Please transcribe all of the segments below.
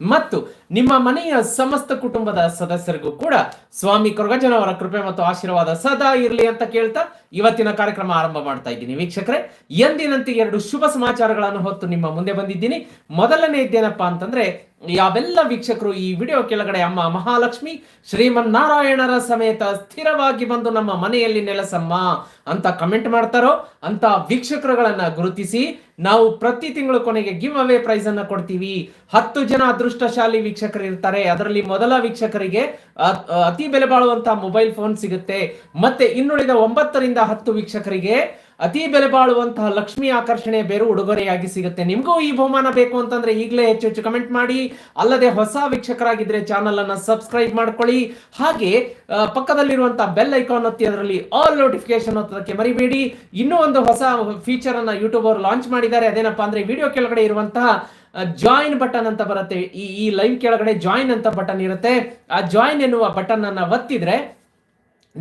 ಮತ್ತು ನಿಮ್ಮ ಮನೆಯ ಸಮಸ್ತ ಕುಟುಂಬದ ಸದಸ್ಯರಿಗೂ ಕೂಡ ಸ್ವಾಮಿ ಕೊರಗಜನವರ ಕೃಪೆ ಮತ್ತು ಆಶೀರ್ವಾದ ಸದಾ ಇರಲಿ ಅಂತ ಕೇಳ್ತಾ ಇವತ್ತಿನ ಕಾರ್ಯಕ್ರಮ ಆರಂಭ ಮಾಡ್ತಾ ಇದ್ದೀನಿ. ವೀಕ್ಷಕರೇ, ಎಂದಿನಂತೆ ಎರಡು ಶುಭ ಸಮಾಚಾರಗಳನ್ನು ಹೊತ್ತು ನಿಮ್ಮ ಮುಂದೆ ಬಂದಿದ್ದೀನಿ. ಮೊದಲನೇ ಇದ್ದೇನಪ್ಪ ಅಂತಂದ್ರೆ ಯಾವೆಲ್ಲ ವೀಕ್ಷಕರು ಈ ವಿಡಿಯೋ ಕೆಳಗಡೆ ಅಮ್ಮ ಮಹಾಲಕ್ಷ್ಮಿ ಶ್ರೀಮನ್ನಾರಾಯಣರ ಸಮೇತ ಸ್ಥಿರವಾಗಿ ಬಂದು ನಮ್ಮ ಮನೆಯಲ್ಲಿ ನೆಲೆಸಮ್ಮ ಅಂತ ಕಮೆಂಟ್ ಮಾಡ್ತಾರೋ ಅಂತ ವೀಕ್ಷಕರುಗಳನ್ನ ಗುರುತಿಸಿ ನಾವು ಪ್ರತಿ ತಿಂಗಳು ಕೊನೆಗೆ ಗಿವ್ ಅವೇ ಪ್ರೈಸ್ ಅನ್ನ ಕೊಡ್ತೀವಿ. ಹತ್ತು ಜನ ಅದೃಷ್ಟಶಾಲಿ ವೀಕ್ಷಕರು ಇರ್ತಾರೆ. ಅದರಲ್ಲಿ ಮೊದಲ ವೀಕ್ಷಕರಿಗೆ ಅತಿ ಬೆಲೆ ಬಾಳುವಂತಹ ಮೊಬೈಲ್ ಫೋನ್ ಸಿಗುತ್ತೆ. ಮತ್ತೆ ಇನ್ನುಳಿದ ಒಂಬತ್ತರಿಂದ ಹತ್ತು ವೀಕ್ಷಕರಿಗೆ ಅತಿ ಬೆಲೆ ಬಾಳುವಂತಹ ಲಕ್ಷ್ಮಿ ಆಕರ್ಷಣೆ ಬೇರು ಉಡುಗೊರೆಯಾಗಿ ಸಿಗುತ್ತೆ. ನಿಮಗೂ ಈ ಬಹುಮಾನ ಬೇಕು ಅಂತಂದ್ರೆ ಈಗಲೇ ಹೆಚ್ಚು ಹೆಚ್ಚು ಕಮೆಂಟ್ ಮಾಡಿ. ಅಲ್ಲದೆ ಹೊಸ ವೀಕ್ಷಕರಾಗಿದ್ರೆ ಚಾನಲ್ ಅನ್ನ ಸಬ್ಸ್ಕ್ರೈಬ್ ಮಾಡ್ಕೊಳ್ಳಿ. ಹಾಗೆ ಪಕ್ಕದಲ್ಲಿರುವಂತಹ ಬೆಲ್ ಐಕಾನ್ ಒತ್ತಿ ಅದರಲ್ಲಿ ಆಲ್ ನೋಟಿಫಿಕೇಶನ್ ಒತ್ತೋದಕ್ಕೆ ಮರಿಬೇಡಿ. ಇನ್ನೂ ಒಂದು ಹೊಸ ಫೀಚರ್ ಅನ್ನ ಯೂಟ್ಯೂಬ್ ಅವರು ಲಾಂಚ್ ಮಾಡಿದ್ದಾರೆ. ಅದೇನಪ್ಪಾ ಅಂದ್ರೆ ವಿಡಿಯೋ ಕೆಳಗಡೆ ಇರುವಂತಹ ಜಾಯಿನ್ ಬಟನ್ ಅಂತ ಬರುತ್ತೆ. ಈ ಈ ಲೈವ್ ಕೆಳಗಡೆ ಜಾಯಿನ್ ಅಂತ ಬಟನ್ ಇರುತ್ತೆ. ಆ ಜಾಯಿನ್ ಎನ್ನುವ ಬಟನ್ ಅನ್ನ ಒತ್ತಿದ್ರೆ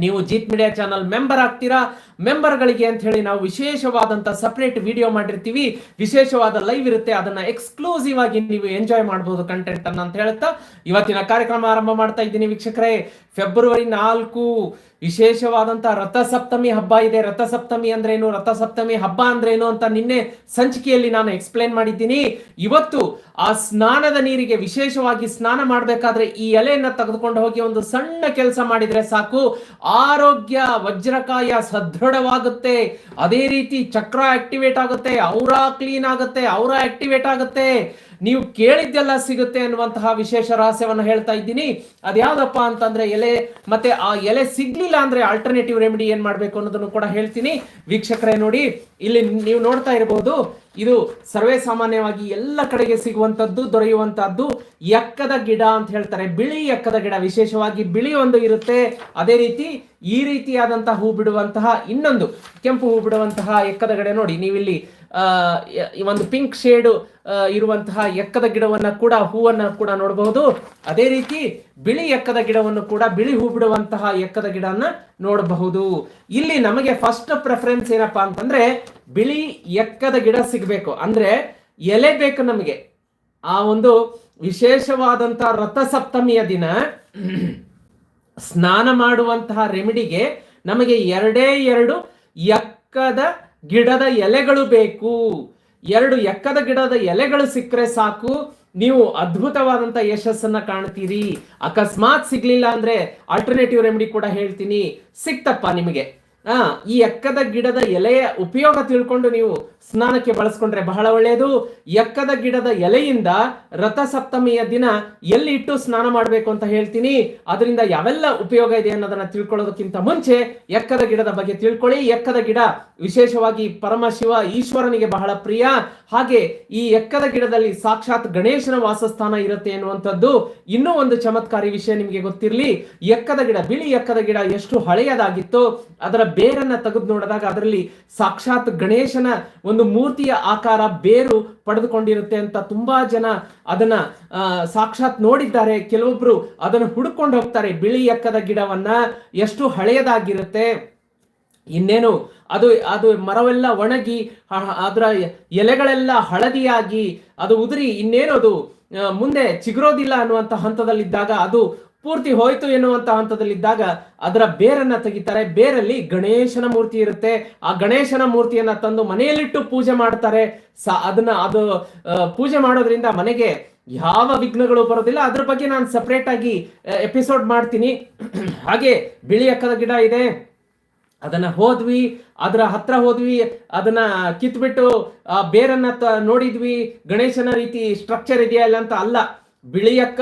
ನೀವು ಜೀತ್ ಮೀಡಿಯಾ ಚಾನಲ್ ಮೆಂಬರ್ ಆಗ್ತೀರಾ? ಮೆಂಬರ್ಗಳಿಗೆ ಅಂತ ಹೇಳಿ ನಾವು ವಿಶೇಷವಾದಂತ ಸಪರೇಟ್ ವಿಡಿಯೋ ಮಾಡಿರ್ತೀವಿ. ವಿಶೇಷವಾದ ಲೈವ್ ಇರುತ್ತೆ. ಅದನ್ನ ಎಕ್ಸ್ಕ್ಲೂಸಿವ್ ಆಗಿ ನೀವು ಎಂಜಾಯ್ ಮಾಡಬಹುದು ಕಂಟೆಂಟ್ ಅನ್ನ ಅಂತ ಹೇಳ್ತಾ ಇವತ್ತಿನ ಕಾರ್ಯಕ್ರಮ ಆರಂಭ ಮಾಡ್ತಾ ಇದ್ದೀನಿ ವೀಕ್ಷಕರೇ. ಫೆಬ್ರವರಿ ನಾಲ್ಕು. ವಿಶೇಷವಾದಂತ ರಥಸಪ್ತಮಿ ಹಬ್ಬ ಇದೆ. ರಥಸಪ್ತಮಿ ಏನು ರಥಸಪ್ತಮಿ ಹಬ್ಬ ಅಂದ್ರೆ ಏನು ಅಂತ ನಿನ್ನೆ ಸಂಚಿಕೆಯಲ್ಲಿ ನಾನು ಎಕ್ಸ್ಪ್ಲೇನ್ ಮಾಡಿದ್ದೀನಿ. ಇವತ್ತು ಆ ಸ್ನಾನದ ನೀರಿಗೆ ವಿಶೇಷವಾಗಿ ಸ್ನಾನ ಮಾಡಬೇಕಾದ್ರೆ ಈ ಎಲೆಯನ್ನ ತೆಗೆದುಕೊಂಡು ಹೋಗಿ ಒಂದು ಸಣ್ಣ ಕೆಲಸ ಮಾಡಿದ್ರೆ ಸಾಕು. ಆರೋಗ್ಯ ವಜ್ರಕಾಯ ಸದೃಢವಾಗುತ್ತೆ. ಅದೇ ರೀತಿ ಚಕ್ರ ಆಕ್ಟಿವೇಟ್ ಆಗುತ್ತೆ ಔರ ಕ್ಲೀನ್ ಆಗುತ್ತೆ ಔರ ಆಕ್ಟಿವೇಟ್ ಆಗುತ್ತೆ. ನೀವು ಕೇಳಿದ್ದೆಲ್ಲ ಸಿಗುತ್ತೆ ಅನ್ನುವಂತಹ ವಿಶೇಷ ರಹಸ್ಯವನ್ನು ಹೇಳ್ತಾ ಇದ್ದೀನಿ. ಅದ್ಯಾವ್ದಪ್ಪ ಅಂತಂದ್ರೆ ಎಲೆ, ಮತ್ತೆ ಆ ಎಲೆ ಸಿಗ್ಲಿಲ್ಲ ಅಂದ್ರೆ ಆಲ್ಟರ್ನೇಟಿವ್ ರೆಮಿಡಿ ಏನ್ ಮಾಡ್ಬೇಕು ಅನ್ನೋದನ್ನು ಕೂಡ ಹೇಳ್ತೀನಿ. ವೀಕ್ಷಕರೇ ನೋಡಿ, ಇಲ್ಲಿ ನೀವು ನೋಡ್ತಾ ಇರಬಹುದು ಇದು ಸರ್ವೇ ಸಾಮಾನ್ಯವಾಗಿ ಎಲ್ಲ ಕಡೆಗೆ ಸಿಗುವಂತದ್ದು ದೊರೆಯುವಂತಹದ್ದು ಎಕ್ಕದ ಗಿಡ ಅಂತ ಹೇಳ್ತಾರೆ. ಬಿಳಿ ಎಕ್ಕದ ಗಿಡ, ವಿಶೇಷವಾಗಿ ಬಿಳಿ ಒಂದು ಇರುತ್ತೆ. ಅದೇ ರೀತಿ ಈ ರೀತಿಯಾದಂತಹ ಹೂ ಬಿಡುವಂತಹ ಇನ್ನೊಂದು ಕೆಂಪು ಹೂ ಬಿಡುವಂತಹ ಎಕ್ಕದ ಗಿಡ ನೋಡಿ, ನೀವಿಲ್ಲಿ ಒಂದು ಪಿಂಕ್ ಶೇಡ್ ಇರುವಂತಹ ಎಕ್ಕದ ಗಿಡವನ್ನ ಕೂಡ, ಹೂವನ್ನ ಕೂಡ ನೋಡಬಹುದು. ಅದೇ ರೀತಿ ಬಿಳಿ ಎಕ್ಕದ ಗಿಡವನ್ನು ಕೂಡ, ಬಿಳಿ ಹೂ ಬಿಡುವಂತಹ ಎಕ್ಕದ ಗಿಡವನ್ನ ನೋಡಬಹುದು. ಇಲ್ಲಿ ನಮಗೆ ಫಸ್ಟ್ ಪ್ರೆಫರೆನ್ಸ್ ಏನಪ್ಪಾ ಅಂತಂದ್ರೆ, ಬಿಳಿ ಎಕ್ಕದ ಗಿಡ ಸಿಗಬೇಕು. ಅಂದ್ರೆ ಎಲೆ ಬೇಕು ನಮಗೆ. ಆ ಒಂದು ವಿಶೇಷವಾದಂತಹ ರಥಸಪ್ತಮಿಯ ದಿನ ಸ್ನಾನ ಮಾಡುವಂತಹ ರೆಮಿಡಿಗೆ ನಮಗೆ ಎರಡೇ ಎರಡು ಎಕ್ಕದ ಗಿಡದ ಎಲೆಗಳು ಬೇಕು. ಎರಡು ಎಕ್ಕದ ಗಿಡದ ಎಲೆಗಳು ಸಿಕ್ಕರೆ ಸಾಕು. ನೀವು ಅದ್ಭುತವಾದಂತ ಯಶಸ್ಸನ್ನ ಕಾಣ್ತೀರಿ. ಅಕಸ್ಮಾತ್ ಸಿಗ್ಲಿಲ್ಲ ಅಂದ್ರೆ ಆಲ್ಟರ್ನೇಟಿವ್ ರೆಮಿಡಿ ಕೂಡ ಹೇಳ್ತೀನಿ. ಸಿಕ್ತಪ್ಪ ನಿಮಗೆ. ಆ, ಈ ಎಕ್ಕದ ಗಿಡದ ಎಲೆಯ ಉಪಯೋಗ ತಿಳ್ಕೊಂಡು ನೀವು ಸ್ನಾನಕ್ಕೆ ಬಳಸ್ಕೊಂಡ್ರೆ ಬಹಳ ಒಳ್ಳೆಯದು ಎಕ್ಕದ ಗಿಡದ ಎಲೆಯಿಂದ ರಥಸಪ್ತಮಿಯ ದಿನ ಎಲ್ಲಿ ಇಟ್ಟು ಸ್ನಾನ ಮಾಡಬೇಕು ಅಂತ ಹೇಳ್ತೀನಿ. ಅದರಿಂದ ಯಾವೆಲ್ಲ ಉಪಯೋಗ ಇದೆ ಅನ್ನೋದನ್ನ ತಿಳ್ಕೊಳ್ಳೋದಕ್ಕಿಂತ ಮುಂಚೆ ಎಕ್ಕದ ಗಿಡದ ಬಗ್ಗೆ ತಿಳ್ಕೊಳ್ಳಿ. ಎಕ್ಕದ ಗಿಡ ವಿಶೇಷವಾಗಿ ಪರಮಶಿವ ಈಶ್ವರನಿಗೆ ಬಹಳ ಪ್ರಿಯ. ಹಾಗೆ ಈ ಎಕ್ಕದ ಗಿಡದಲ್ಲಿ ಸಾಕ್ಷಾತ್ ಗಣೇಶನ ವಾಸಸ್ಥಾನ ಇರುತ್ತೆ ಎನ್ನುವಂಥದ್ದು ಇನ್ನೂ ಒಂದು ಚಮತ್ಕಾರಿ ವಿಷಯ ನಿಮಗೆ ಗೊತ್ತಿರಲಿ. ಎಕ್ಕದ ಗಿಡ, ಬಿಳಿ ಎಕ್ಕದ ಗಿಡ ಎಷ್ಟು ಹಳೆಯದಾಗಿತ್ತು, ಅದರ ಬೇರನ್ನ ತೆಗೆದು ನೋಡಿದಾಗ ಅದರಲ್ಲಿ ಸಾಕ್ಷಾತ್ ಗಣೇಶನ ಒಂದು ಮೂರ್ತಿಯ ಆಕಾರ ಬೇರು ಪಡೆದುಕೊಂಡಿರುತ್ತೆ ಅಂತ ತುಂಬಾ ಜನ ಅದನ್ನ ಸಾಕ್ಷಾತ್ ನೋಡಿದ್ದಾರೆ. ಕೆಲವೊಬ್ರು ಅದನ್ನು ಹುಡುಕೊಂಡು ಹೋಗ್ತಾರೆ. ಬಿಳಿ ಎಕ್ಕದ ಗಿಡವನ್ನ ಎಷ್ಟು ಹಳೆಯದಾಗಿರುತ್ತೆ ಇನ್ನೇನು ಅದು ಅದು ಮರವೆಲ್ಲ ಒಣಗಿ ಅದರ ಎಲೆಗಳೆಲ್ಲ ಹಳದಿಯಾಗಿ ಅದು ಉದುರಿ ಇನ್ನೇನು ಅದು ಮುಂದೆ ಚಿಗುರೋದಿಲ್ಲ ಅನ್ನುವಂತ ಹಂತದಲ್ಲಿದ್ದಾಗ ಅದು ಪೂರ್ತಿ ಹೋಯ್ತು ಎನ್ನುವಂತ ಹಂತದಲ್ಲಿದ್ದಾಗ ಅದರ ಬೇರನ್ನ ತೆಗಿತಾರೆ. ಬೇರಲ್ಲಿ ಗಣೇಶನ ಮೂರ್ತಿ ಇರುತ್ತೆ. ಆ ಗಣೇಶನ ಮೂರ್ತಿಯನ್ನ ತಂದು ಮನೆಯಲ್ಲಿಟ್ಟು ಪೂಜೆ ಮಾಡ್ತಾರೆ. ಸ ಅದನ್ನ ಅದು ಪೂಜೆ ಮಾಡೋದ್ರಿಂದ ಮನೆಗೆ ಯಾವ ವಿಘ್ನಗಳು ಬರೋದಿಲ್ಲ. ಅದ್ರ ಬಗ್ಗೆ ನಾನು ಸಪ್ರೇಟ್ ಆಗಿ ಎಪಿಸೋಡ್ ಮಾಡ್ತೀನಿ. ಹಾಗೆ ಬಿಳಿ ಅಕ್ಕದ ಗಿಡ ಇದೆ. ಅದನ್ನ ಹೋದ್ವಿ. ಅದರ ಹತ್ರ ಹೋದ್ವಿ. ಅದನ್ನ ಕಿತ್ಬಿಟ್ಟು ಬೇರನ್ನ ನೋಡಿದ್ವಿ. ಗಣೇಶನ ರೀತಿ ಸ್ಟ್ರಕ್ಚರ್ ಇದೆಯಾ ಇಲ್ಲ ಅಂತ ಅಲ್ಲ. ಬಿಳಿಯಕ್ಕ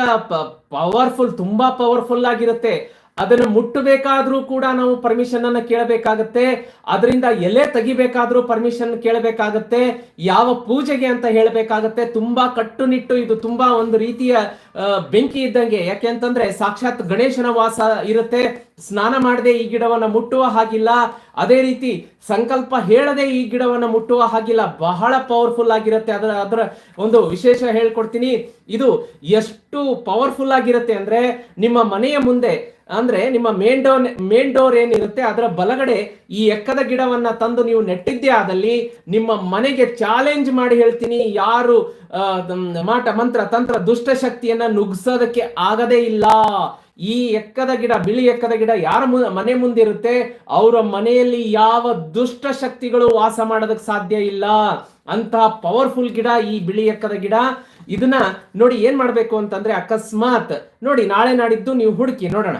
ಪವರ್ಫುಲ್ ತುಂಬಾ ಪವರ್ಫುಲ್ ಆಗಿರುತ್ತೆ. ಅದನ್ನು ಮುಟ್ಟಬೇಕಾದ್ರೂ ಕೂಡ ನಾವು ಪರ್ಮಿಷನ್ ಅನ್ನ ಕೇಳಬೇಕಾಗತ್ತೆ. ಅದರಿಂದ ಎಲೆ ತೆಗಿಬೇಕಾದ್ರೂ ಪರ್ಮಿಷನ್ ಕೇಳಬೇಕಾಗತ್ತೆ. ಯಾವ ಪೂಜೆಗೆ ಅಂತ ಹೇಳಬೇಕಾಗತ್ತೆ. ತುಂಬಾ ಕಟ್ಟುನಿಟ್ಟು ಇದು ತುಂಬಾ ಒಂದು ರೀತಿಯ ಬೆಂಕಿ ಇದ್ದಂಗೆ. ಯಾಕೆ ಅಂತಂದ್ರೆ ಸಾಕ್ಷಾತ್ ಗಣೇಶನ ವಾಸ ಇರುತ್ತೆ. ಸ್ನಾನ ಮಾಡದೆ ಈ ಗಿಡವನ್ನ ಮುಟ್ಟುವ ಹಾಗಿಲ್ಲ. ಅದೇ ರೀತಿ ಸಂಕಲ್ಪ ಹೇಳದೆ ಈ ಗಿಡವನ್ನ ಮುಟ್ಟುವ ಹಾಗಿಲ್ಲ. ಬಹಳ ಪವರ್ಫುಲ್ ಆಗಿರುತ್ತೆ. ಅದರ ಅದರ ಒಂದು ವಿಶೇಷ ಹೇಳ್ಕೊಡ್ತೀನಿ. ಇದು ಎಷ್ಟು ಪವರ್ಫುಲ್ ಆಗಿರುತ್ತೆ ಅಂದ್ರೆ ನಿಮ್ಮ ಮನೆಯ ಮುಂದೆ ಅಂದ್ರೆ ನಿಮ್ಮ ಮೇನ್ ಡೋರ್ ಮೇನ್ ಡೋರ್ ಏನಿರುತ್ತೆ, ಅದರ ಬಲಗಡೆ ಈ ಎಕ್ಕದ ಗಿಡವನ್ನ ತಂದು ನೀವು ನೆಟ್ಟಿದ್ದೆ ಆದಲ್ಲಿ ನಿಮ್ಮ ಮನೆಗೆ ಚಾಲೆಂಜ್ ಮಾಡಿ ಹೇಳ್ತೀನಿ, ಯಾರು ಮಾಟ, ಮಂತ್ರ, ತಂತ್ರ, ದುಷ್ಟ ಶಕ್ತಿಯನ್ನ ನುಗ್ಸೋದಕ್ಕೆ ಆಗದೇ ಇಲ್ಲ. ಈ ಎಕ್ಕದ ಗಿಡ, ಬಿಳಿ ಎಕ್ಕದ ಗಿಡ ಯಾರ ಮನೆ ಮುಂದಿರುತ್ತೆ, ಅವರ ಮನೆಯಲ್ಲಿ ಯಾವ ದುಷ್ಟ ಶಕ್ತಿಗಳು ವಾಸ ಮಾಡೋದಕ್ಕೆ ಸಾಧ್ಯ ಇಲ್ಲ. ಅಂತ ಪವರ್ಫುಲ್ ಗಿಡ, ಈ ಬಿಳಿ ಎಕ್ಕದ ಗಿಡ. ಇದನ್ನ ನೋಡಿ ಏನ್ ಮಾಡ್ಬೇಕು ಅಂತಂದ್ರೆ ಅಕಸ್ಮಾತ್, ನೋಡಿ ನಾಳೆ ನಾಡಿದ್ದು ನೀವು ಹುಡುಕಿ ನೋಡೋಣ.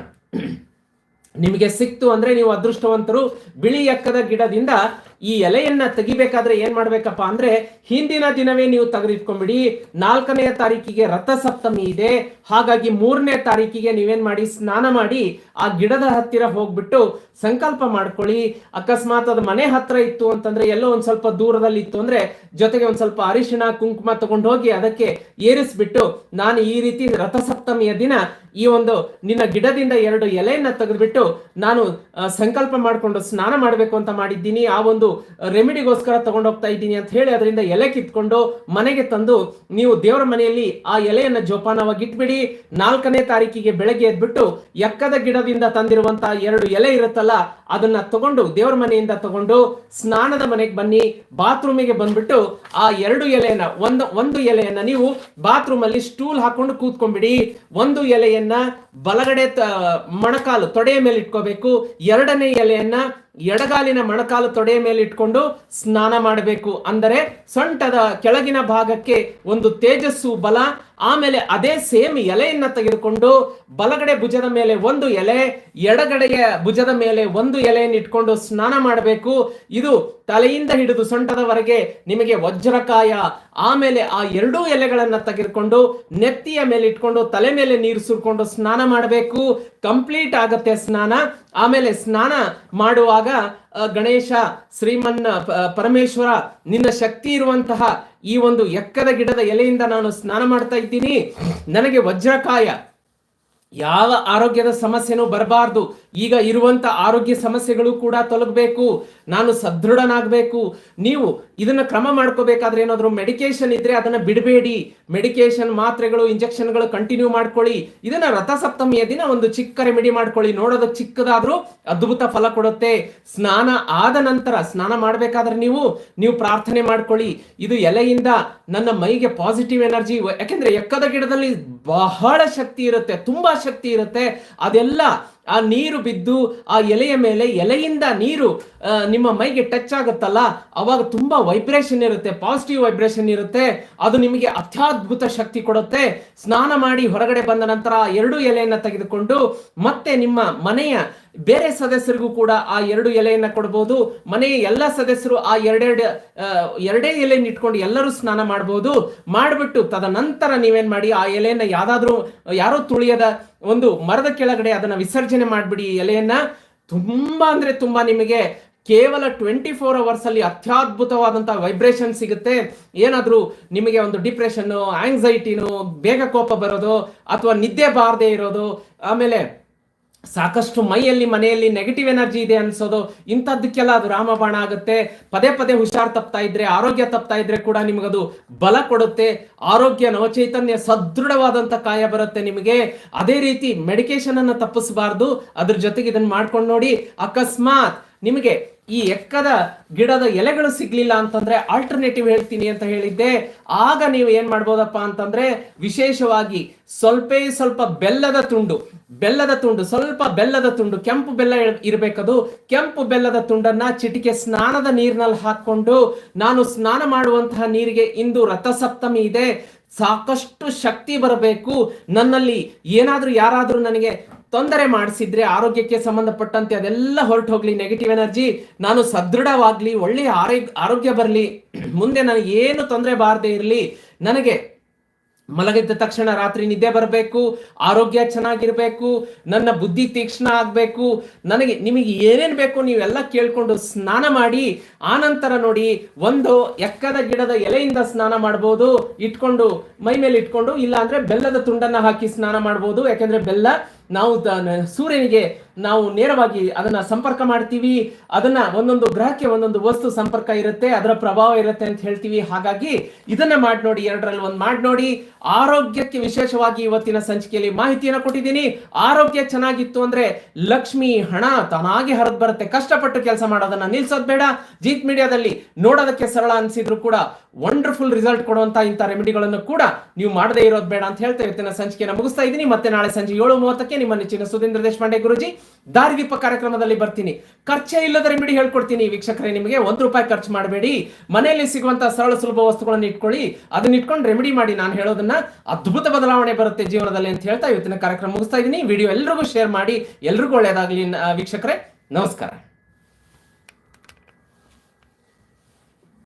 ನಿಮಗೆ ಸಿಕ್ತು ಅಂದ್ರೆ ನೀವು ಅದೃಷ್ಟವಂತರು ಬಿಳಿ ಎಕ್ಕದ ಗಿಡದಿಂದ ಈ ಎಲೆಯನ್ನ ತೆಗಿಬೇಕಾದ್ರೆ ಏನ್ ಮಾಡ್ಬೇಕಪ್ಪ ಅಂದ್ರೆ ಹಿಂದಿನ ದಿನವೇ ನೀವು ತೆಗೆದಿಟ್ಕೊಂಡ್ಬಿಡಿ ನಾಲ್ಕನೆಯ ತಾರೀಕಿಗೆ ರಥಸಪ್ತಮಿ ಇದೆ. ಹಾಗಾಗಿ ಮೂರನೇ ತಾರೀಕಿಗೆ ನೀವೇನ್ ಮಾಡಿ, ಸ್ನಾನ ಮಾಡಿ ಆ ಗಿಡದ ಹತ್ತಿರ ಹೋಗ್ಬಿಟ್ಟು ಸಂಕಲ್ಪ ಮಾಡ್ಕೊಳ್ಳಿ. ಅಕಸ್ಮಾತ್ ಅದು ಮನೆ ಹತ್ರ ಇತ್ತು ಅಂತಂದ್ರೆ ಎಲ್ಲೋ ಒಂದ್ ಸ್ವಲ್ಪ ದೂರದಲ್ಲಿ ಇತ್ತು ಅಂದ್ರೆ ಜೊತೆಗೆ ಒಂದ್ ಸ್ವಲ್ಪ ಅರಿಶಿಣ, ಕುಂಕುಮ ತಗೊಂಡು ಹೋಗಿ ಅದಕ್ಕೆ ಏರಿಸ್ಬಿಟ್ಟು ನಾನು ಈ ರೀತಿ ರಥಸಪ್ತಮಿಯ ದಿನ ಈ ಒಂದು ನಿನ್ನ ಗಿಡದಿಂದ ಎರಡು ಎಲೆಯನ್ನ ತೆಗೆದ್ಬಿಟ್ಟು ನಾನು ಸಂಕಲ್ಪ ಮಾಡಿಕೊಂಡು ಸ್ನಾನ ಮಾಡಬೇಕು ಅಂತ ಮಾಡಿದ್ದೀನಿ. ಆ ಒಂದು ರೆಮಿಡಿಗೋಸ್ಕರ ತಗೊಂಡು ಹೋಗ್ತಾ ಇದ್ದೀನಿ ಅಂತ ಹೇಳಿ ಅದರಿಂದ ಎಲೆ ಕಿತ್ಕೊಂಡು ಮನೆಗೆ ತಂದು ನೀವು ದೇವರ ಮನೆಯಲ್ಲಿ ಆ ಎಲೆಯನ್ನ ಜೋಪಾನವಾಗಿ ಇಟ್ಬಿಡಿ. ನಾಲ್ಕನೇ ತಾರೀಕಿಗೆ ಬೆಳಗ್ಗೆ ಎದ್ಬಿಟ್ಟು ಎಕ್ಕದ ಗಿಡದಿಂದ ತಂದಿರುವಂತಹ ಎರಡು ಎಲೆ ಇರುತ್ತಲ್ಲ ಅದನ್ನ ತಗೊಂಡು ದೇವರ ಮನೆಯಿಂದ ತಗೊಂಡು ಸ್ನಾನದ ಮನೆಗೆ ಬನ್ನಿ, ಬಾತ್ರೂಮಿಗೆ ಬಂದ್ಬಿಟ್ಟು ಆ ಎರಡು ಎಲೆಯನ್ನ, ಒಂದು ಒಂದು ಎಲೆಯನ್ನ ನೀವು ಬಾತ್ರೂಮ್ ಅಲ್ಲಿ ಸ್ಟೂಲ್ ಹಾಕೊಂಡು ಕೂತ್ಕೊಂಡ್ಬಿಡಿ. ಒಂದು ಎಲೆಯನ್ನ ಬಲಗಡೆ ಮೊಣಕಾಲು ತೊಡೆಯ ಮೇಲೆ ಇಟ್ಕೋಬೇಕು. ಎರಡನೇ ಎಲೆಯನ್ನ ಎಡಗಾಲಿನ ಮೊಣಕಾಲು ತೊಡೆಯ ಮೇಲೆ ಇಟ್ಕೊಂಡು ಸ್ನಾನ ಮಾಡಬೇಕು. ಅಂದರೆ ಸೊಂಟದ ಕೆಳಗಿನ ಭಾಗಕ್ಕೆ ಒಂದು ತೇಜಸ್ಸು ಬಲ ಆಮೇಲೆ ಅದೇ ಸೇಮ್ ಎಲೆಯನ್ನ ತೆಗೆದುಕೊಂಡು ಬಲಗಡೆ ಭುಜದ ಮೇಲೆ ಒಂದು ಎಲೆ ಎಡಗಡೆಯ ಭುಜದ ಮೇಲೆ ಒಂದು ಎಲೆಯನ್ನು ಇಟ್ಕೊಂಡು ಸ್ನಾನ ಮಾಡಬೇಕು. ಇದು ತಲೆಯಿಂದ ಹಿಡಿದು ಸೊಂಟದವರೆಗೆ ನಿಮಗೆ ವಜ್ರಕಾಯ. ಆಮೇಲೆ ಆ ಎರಡೂ ಎಲೆಗಳನ್ನ ತೆಗೆದುಕೊಂಡು ನೆತ್ತಿಯ ಮೇಲೆ ಇಟ್ಕೊಂಡು ತಲೆ ಮೇಲೆ ನೀರು ಸುರ್ಕೊಂಡು ಸ್ನಾನ ಮಾಡಬೇಕು. ಕಂಪ್ಲೀಟ್ ಆಗತ್ತೆ ಸ್ನಾನ. ಆಮೇಲೆ ಸ್ನಾನ ಮಾಡುವಾಗ ಗಣೇಶ ಶ್ರೀಮನ್ನ ಪರಮೇಶ್ವರ, ನಿನ್ನ ಶಕ್ತಿ ಇರುವಂತಹ ಈ ಒಂದು ಎಕ್ಕದ ಗಿಡದ ಎಲೆಯಿಂದ ನಾನು ಸ್ನಾನ ಮಾಡ್ತಾ ಇದ್ದೀನಿ. ನನಗೆ ವಜ್ರಕಾಯ ಯಾವ ಆರೋಗ್ಯದ ಸಮಸ್ಯೆನೂ ಬರಬಾರ್ದು. ಈಗ ಇರುವಂತ ಆರೋಗ್ಯ ಸಮಸ್ಯೆಗಳು ಕೂಡ ತೊಲಗಬೇಕು. ನಾನು ಸದೃಢನಾಗಬೇಕು. ನೀವು ಇದನ್ನ ಕ್ರಮ ಮಾಡ್ಕೋಬೇಕಾದ್ರೆ ಏನಾದ್ರು ಮೆಡಿಕೇಶನ್ ಇದ್ರೆ ಅದನ್ನ ಬಿಡಬೇಡಿ. ಮೆಡಿಕೇಶನ್ ಮಾತ್ರೆಗಳು ಇಂಜೆಕ್ಷನ್ಗಳು ಕಂಟಿನ್ಯೂ ಮಾಡ್ಕೊಳ್ಳಿ. ಇದನ್ನ ರಥಸಪ್ತಮಿಯ ದಿನ ಒಂದು ಚಿಕ್ಕ ರೆಮಿಡಿ ಮಾಡ್ಕೊಳ್ಳಿ. ನೋಡೋದಕ್ಕೆ ಚಿಕ್ಕದಾದ್ರೂ ಅದ್ಭುತ ಫಲ ಕೊಡುತ್ತೆ. ಸ್ನಾನ ಆದ ನಂತರ ಸ್ನಾನ ಮಾಡಬೇಕಾದ್ರೆ ನೀವು ನೀವು ಪ್ರಾರ್ಥನೆ ಮಾಡ್ಕೊಳ್ಳಿ. ಇದು ಎಲೆಯಿಂದ ನನ್ನ ಮೈಗೆ ಪಾಸಿಟಿವ್ ಎನರ್ಜಿ ಯಾಕೆಂದ್ರೆ ಎಕ್ಕದ ಗಿಡದಲ್ಲಿ ಬಹಳ ಶಕ್ತಿ ಇರುತ್ತೆ, ತುಂಬಾ ಶಕ್ತಿ ಇರುತ್ತೆ. ಅದೆಲ್ಲ ಆ ನೀರು ಬಿದ್ದು ಆ ಎಲೆಯ ಮೇಲೆ ಎಲೆಯಿಂದ ನೀರು ನಿಮ್ಮ ಮೈಗೆ ಟಚ್ ಆಗುತ್ತಲ್ಲ? ಅವಾಗ ತುಂಬಾ ವೈಬ್ರೇಷನ್ ಇರುತ್ತೆ ಪಾಸಿಟಿವ್ ವೈಬ್ರೇಷನ್ ಇರುತ್ತೆ. ಅದು ನಿಮಗೆ ಅತ್ಯದ್ಭುತ ಶಕ್ತಿ ಕೊಡುತ್ತೆ. ಸ್ನಾನ ಮಾಡಿ ಹೊರಗಡೆ ಬಂದ ನಂತರ ಎರಡು ಎಲೆಯನ್ನ ತೆಗೆದುಕೊಂಡು ಮತ್ತೆ ನಿಮ್ಮ ಮನೆಯ ಬೇರೆ ಸದಸ್ಯರಿಗೂ ಕೂಡ ಆ ಎರಡು ಎಲೆಯನ್ನ ಕೊಡಬಹುದು ಮನೆಯ ಎಲ್ಲ ಸದಸ್ಯರು ಆ ಎರಡೆರಡು ಎರಡೇ ಎಲೆಯನ್ನು ಇಟ್ಕೊಂಡು ಎಲ್ಲರೂ ಸ್ನಾನ ಮಾಡಬಹುದು ಮಾಡಿಬಿಟ್ಟು ತದನಂತರ ನೀವೇನ್ ಮಾಡಿ, ಆ ಎಲೆಯನ್ನ ಯಾವ್ದಾದ್ರೂ, ಯಾರೋ ತುಳಿಯದ ಒಂದು ಮರದ ಕೆಳಗಡೆ ಅದನ್ನ ವಿಸರ್ಜನೆ ಮಾಡ್ಬಿಡಿ ಎಲೆಯನ್ನ. ತುಂಬಾ ಅಂದ್ರೆ ತುಂಬಾ ನಿಮಗೆ ಕೇವಲ ಟ್ವೆಂಟಿ ಫೋರ್ ಅವರ್ಸ್ ಅಲ್ಲಿ ಅತ್ಯದ್ಭುತವಾದಂತಹ ವೈಬ್ರೇಷನ್ ಸಿಗುತ್ತೆ. ಏನಾದರೂ ನಿಮಗೆ ಒಂದು ಡಿಪ್ರೆಷನ್ನು ಆಂಗ್ಸೈಟಿನು ಬೇಗ ಕೋಪ ಬರೋದು ಅಥವಾ ನಿದ್ದೆ ಬಾರದೆ ಇರೋದು, ಆಮೇಲೆ ಸಾಕಷ್ಟು ಮೈಯಲ್ಲಿ, ಮನೆಯಲ್ಲಿ ನೆಗೆಟಿವ್ ಎನರ್ಜಿ ಇದೆ ಅನ್ಸೋದು, ಇಂಥದ್ದಕ್ಕೆಲ್ಲ ಅದು ರಾಮಬಾಣ ಆಗುತ್ತೆ. ಪದೇ ಪದೇ ಹುಷಾರ್ ತಪ್ತಾ ಇದ್ರೆ, ಆರೋಗ್ಯ ತಪ್ತಾ ಇದ್ರೆ ಕೂಡ ನಿಮಗದು ಬಲ ಕೊಡುತ್ತೆ. ಆರೋಗ್ಯ, ನವಚೈತನ್ಯ ಸದೃಢವಾದಂಥ ಕಾಯ ಬರುತ್ತೆ ನಿಮಗೆ. ಅದೇ ರೀತಿ ಮೆಡಿಕೇಶನ್ ಅನ್ನ ತಪ್ಪಿಸಬಾರ್ದು. ಅದ್ರ ಜೊತೆಗೆ ಇದನ್ನ ಮಾಡ್ಕೊಂಡು ನೋಡಿ. ಅಕಸ್ಮಾತ್ ನಿಮಗೆ ಈ ಎಕ್ಕದ ಗಿಡದ ಎಲೆಗಳು ಸಿಗ್ಲಿಲ್ಲ ಅಂತಂದ್ರೆ ಆಲ್ಟರ್ನೇಟಿವ್ ಹೇಳ್ತೀನಿ ಅಂತ ಹೇಳಿದ್ದೆ. ಆಗ ನೀವು ಏನ್ ಮಾಡ್ಬೋದಪ್ಪ ಅಂತಂದ್ರೆ ವಿಶೇಷವಾಗಿ ಸ್ವಲ್ಪ ಸ್ವಲ್ಪ ಬೆಲ್ಲದ ತುಂಡು ಬೆಲ್ಲದ ತುಂಡು, ಸ್ವಲ್ಪ ಬೆಲ್ಲದ ತುಂಡು, ಕೆಂಪು ಬೆಲ್ಲ ಇರಬೇಕದು. ಕೆಂಪು ಬೆಲ್ಲದ ತುಂಡನ್ನ ಚಿಟಿಕೆ ಸ್ನಾನದ ನೀರಿನಲ್ಲಿ ಹಾಕೊಂಡು ನಾನು ಸ್ನಾನ ಮಾಡುವಂತಹ ನೀರಿಗೆ ಇಂದು ರಥಸಪ್ತಮಿ ಇದೆ. ಸಾಕಷ್ಟು ಶಕ್ತಿ ಬರಬೇಕು. ನನ್ನಲ್ಲಿ ಏನಾದರೂ ಯಾರಾದರೂ ನನಗೆ ತೊಂದರೆ ಮಾಡಿಸಿದ್ರೆ ಆರೋಗ್ಯಕ್ಕೆ ಸಂಬಂಧಪಟ್ಟಂತೆ ಅದೆಲ್ಲ ಹೊರಟು ಹೋಗ್ಲಿ ನೆಗೆಟಿವ್ ಎನರ್ಜಿ ನಾನು ಸದೃಢವಾಗ್ಲಿ, ಒಳ್ಳೆಯ ಆರೋಗ್ಯ ಆರೋಗ್ಯ ಬರಲಿ. ಮುಂದೆ ನನಗೆ ಏನು ತೊಂದರೆ ಬಾರದೆ ಇರಲಿ, ನನಗೆ ಮಲಗಿದ ತಕ್ಷಣ ರಾತ್ರಿ ನಿದ್ದೆ ಬರಬೇಕು, ಆರೋಗ್ಯ ಚೆನ್ನಾಗಿರಬೇಕು, ನನ್ನ ಬುದ್ಧಿ ತೀಕ್ಷ್ಣ ಆಗಬೇಕು, ನನಗೆ ನಿಮಗೆ ಏನೇನು ಬೇಕು ನೀವೆಲ್ಲ ಕೇಳಿಕೊಂಡು ಸ್ನಾನ ಮಾಡಿ, ಆನಂತರ ನೋಡಿ ಒಂದು ಎಕ್ಕದ ಗಿಡದ ಎಲೆಯಿಂದ ಸ್ನಾನ ಮಾಡ್ಬೋದು, ಇಟ್ಕೊಂಡು ಮೈ ಮೇಲೆ ಇಟ್ಕೊಂಡು ಇಲ್ಲ ಅಂದ್ರೆ ಬೆಲ್ಲದ ತುಂಡನ್ನ ಹಾಕಿ ಸ್ನಾನ ಮಾಡ್ಬೋದು, ಯಾಕೆಂದ್ರೆ ಬೆಲ್ಲ ನಾವು ಸೂರ್ಯನಿಗೆ ನಾವು ನೇರವಾಗಿ ಅದನ್ನ ಸಂಪರ್ಕ ಮಾಡ್ತೀವಿ, ಅದನ್ನ ಒಂದೊಂದು ಗ್ರಹಕ್ಕೆ ಒಂದೊಂದು ವಸ್ತು ಸಂಪರ್ಕ ಇರುತ್ತೆ, ಅದರ ಪ್ರಭಾವ ಇರುತ್ತೆ ಅಂತ ಹೇಳ್ತೀವಿ. ಹಾಗಾಗಿ ಇದನ್ನ ಮಾಡಿ ನೋಡಿ, ಎರಡರಲ್ಲಿ ಒಂದು ಮಾಡಿ ನೋಡಿ. ಆರೋಗ್ಯಕ್ಕೆ ವಿಶೇಷವಾಗಿ ಇವತ್ತಿನ ಸಂಚಿಕೆಯಲ್ಲಿ ಮಾಹಿತಿಯನ್ನು ಕೊಟ್ಟಿದ್ದೀನಿ. ಆರೋಗ್ಯ ಚೆನ್ನಾಗಿತ್ತು ಅಂದ್ರೆ ಲಕ್ಷ್ಮಿ ಹಣ ತಾನಾಗಿ ಹರಿದು ಬರುತ್ತೆ. ಕಷ್ಟಪಟ್ಟು ಕೆಲಸ ಮಾಡೋದನ್ನ ನಿಲ್ಸೋದ್ ಬೇಡ. ಜೀತ್ ಮೀಡಿಯಾದಲ್ಲಿ ನೋಡೋದಕ್ಕೆ ಸರಳ ಅನ್ಸಿದ್ರು ಕೂಡ ವಂಡರ್ಫುಲ್ ರಿಸಲ್ಟ್ ಕೊಡುವಂತ ಇಂಥ ರೆಮಿಡಿಗಳನ್ನು ಕೂಡ ನೀವು ಮಾಡದೇ ಇರೋದು ಬೇಡ ಅಂತ ಹೇಳ್ತಾ ಇವತ್ತಿನ ಸಂಚಿಕೆಯನ್ನು ಮುಗಿಸ್ತಾ ಇದ್ದೀನಿ. ಮತ್ತೆ ನಾಳೆ ಸಂಜೆ ಏಳು ಮೂವತ್ತಕ್ಕೆ ನಿಮ್ಮ ನೆಚ್ಚಿನ ಸುಧೀಂದ್ರ ದೇಶಪಾಂಡೆ ಗುರುಜಿ ದಾರಿದೀಪ ಕಾರ್ಯಕ್ರಮದಲ್ಲಿ ಬರ್ತೀನಿ. ಖರ್ಚೇ ಇಲ್ಲದ ರೆಮಿಡಿ ಹೇಳ್ಕೊಡ್ತೀನಿ. ವೀಕ್ಷಕರೇ, ನಿಮಗೆ ಒಂದು ರೂಪಾಯಿ ಖರ್ಚು ಮಾಡಬೇಡಿ. ಮನೆಯಲ್ಲಿ ಸಿಗುವಂತ ಸರಳ ಸುಲಭ ವಸ್ತುಗಳನ್ನು ಇಟ್ಕೊಳ್ಳಿ. ಅದನ್ನ ಇಟ್ಕೊಂಡು ರೆಮಿಡಿ ಮಾಡಿ ನಾನು ಹೇಳೋದನ್ನ ಅದ್ಭುತ ಬದಲಾವಣೆ ಬರುತ್ತೆ ಜೀವನದಲ್ಲಿ ಅಂತ ಹೇಳ್ತಾ ಇವತ್ತಿನ ಕಾರ್ಯಕ್ರಮ ಮುಗಿಸ್ತಾ ಇದ್ದೀನಿ. ವಿಡಿಯೋ ಎಲ್ರಿಗೂ ಶೇರ್ ಮಾಡಿ, ಎಲ್ರಿಗೂ ಒಳ್ಳೇದಾಗ್ಲಿ ವೀಕ್ಷಕರೇ, ನಮಸ್ಕಾರ.